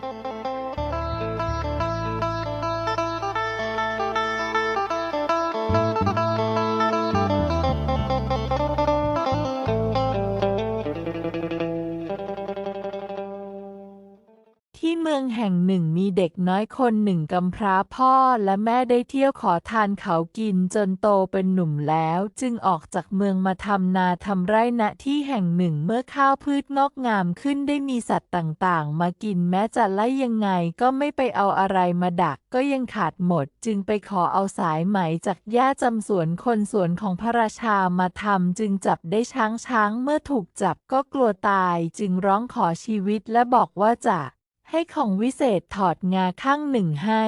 thank you เมืองแห่งหนึ่งมีเด็กน้อยคนหนึ่งกำพร้าพ่อและแม่ได้เที่ยวขอทานเขากินจนโตเป็นหนุ่มแล้ว จึงออกจากเมืองมาทำนาทำไร่ณที่แห่งหนึ่งเมื่อข้าวพืชงอกงามขึ้นได้มีสัตว์ต่างๆ มากินแม้จะไล่ยังไงก็ไม่ไปเอาอะไรมาดักก็ยังขาดหมด จึงไปขอเอาสายไหมจากย่าจำสวนคนสวนของพระราชามาทำจึงจับได้ช้างช้างเมื่อถูกจับก็กลัวตาย จึงร้องขอชีวิตและบอกว่าจะ ให้ของวิเศษถอดงาข้างหนึ่งให้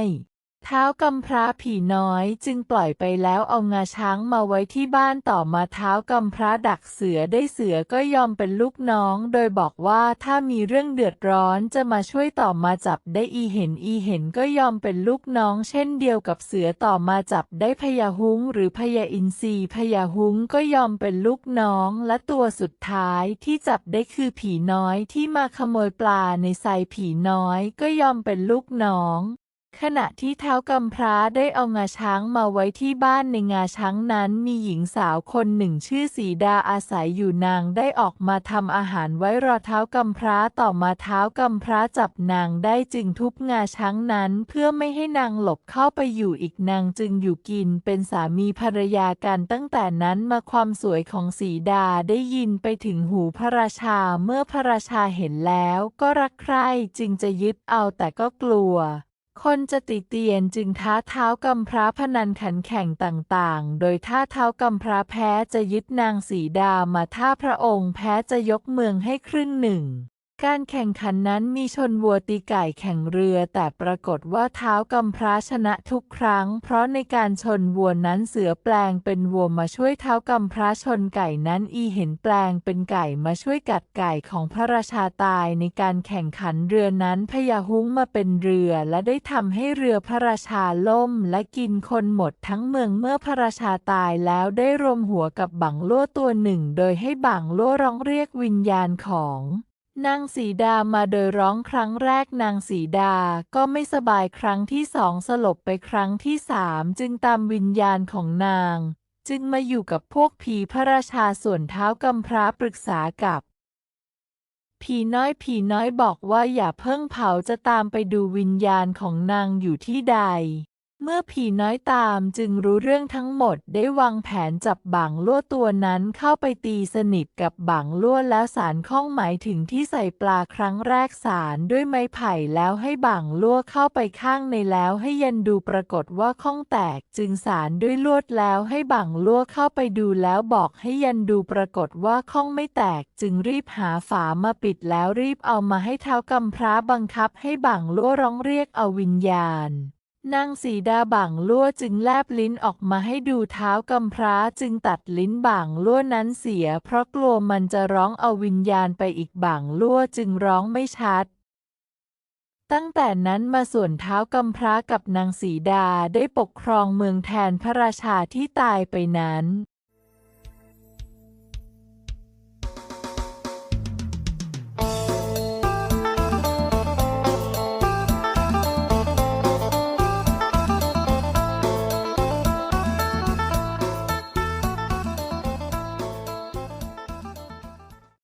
ท้าวกำพร้าผีน้อยจึงปล่อยไปแล้วเอางาช้างมาไว้ที่บ้านต่อมาเท้าวกำพร้าดักเสือได้เสือก็ยอมเป็นลูกน้อง โดยบอกว่าถ้ามีเรื่องเดือดร้อนจะมาช่วยต่อมาจับได้อีเห็นอีเห็นก็ยอมเป็นลูกน้อง เช่นเดียวกับเสือต่อมาจับได้พญาหุงหรือพญาอินทรีพญาหุงก็ยอมเป็นลูกน้อง และตัวสุดท้ายที่จับได้คือผีน้อยที่มาขโมยปลาในไซผีน้อยก็ยอมเป็นลูกน้อง ขณะที่เท้ากำพร้าได้เอางาช้างมาไว้ที่บ้านในงาช้างนั้นมีหญิงสาวคนหนึ่งชื่อสีดาอาศัยอยู่นางได้ออกมาทำอาหารไว้รอเท้ากำพร้าต่อมาเท้ากำพร้าจับนางได้จึงทุบงาช้างนั้น เพื่อไม่ให้นางหลบเข้าไปอยู่อีกนางจึงอยู่กินเป็นสามีภรรยากันตั้งแต่นั้นมาความสวยของสีดาได้ยินไปถึงหูพระราชาเมื่อพระราชาเห็นแล้ว ก็รักใคร่จึงจะยึดเอาแต่ก็กลัว คนจะติเตียนจึงท้าเท้ากำพร้าพนันขันแข่งต่างๆ โดยท้าเท้ากำพร้าแพ้จะยึดนางสีดามาท่าพระองค์แพ้จะยกเมืองให้ครึ่งหนึ่ง การแข่งขันนั้นมีชนวัวตีไก่แข่งเรือ แต่ปรากฏว่าเท้ากำพร้าชนะทุกครั้ง เพราะในการชนวัวนั้นเสือแปลงเป็นวัวมาช่วยเท้ากำพร้าชนไก่นั้นอีเห็นแปลงเป็นไก่มาช่วยกัดไก่ของพระราชาตายในการแข่งขันเรือนั้นพญาฮุ้งมาเป็นเรือ และได้ทำให้เรือพระราชาล่ม และกินคนหมดทั้งเมืองเมื่อพระราชาตายแล้วได้รวมหัวกับบังลั่วตัวหนึ่ง โดยให้บังลั่วร้องเรียกวิญญาณของ นางสีดามาโดยร้องครั้งแรกนางสีดาก็ไม่สบายครั้งที่สองสลบไปครั้งที่สามจึงตามวิญญาณของนาง จึงมาอยู่กับพวกผีพระราชาส่วนเท้ากำพร้าปรึกษากับ ผีน้อยผีน้อยบอกว่าอย่าเพิ่งเผาจะตามไปดูวิญญาณของนางอยู่ที่ใด เมื่อผีน้อยตามจึงรู้เรื่องทั้งหมดได้วางแผนจับบังลั่วตัวนั้นเข้าไปตีสนิทกับบังลั่วแล้วสารข้องหมายถึงที่ใส่ปลาครั้งแรกสารด้วยไม้ไผ่แล้วให้บังลั่วเข้าไปข้างในแล้วให้ยันดูปรากฏว่าข้องแตก จึงสารด้วยลวดแล้วให้บังลั่วเข้าไปดูแล้วบอกให้ยันดูปรากฏว่าข้องไม่แตก จึงรีบหาฝามาปิดแล้วรีบเอามาให้เท้ากำพร้าบังคับให้บังลั่วร้องเรียกเอาวิญญาณ นางสีดาบ่างลั่วจึงแลบลิ้นออกมาให้ดูเท้ากำพร้าจึงตัดลิ้นบ่างลั่วนั้นเสีย เพราะกลัวมันจะร้องเอาวิญญาณไปอีกบ่างลั่วจึงร้องไม่ชัด ตั้งแต่นั้นมาส่วนเท้ากำพร้ากับนางสีดาได้ปกครองเมืองแทนพระราชาที่ตายไปนั้น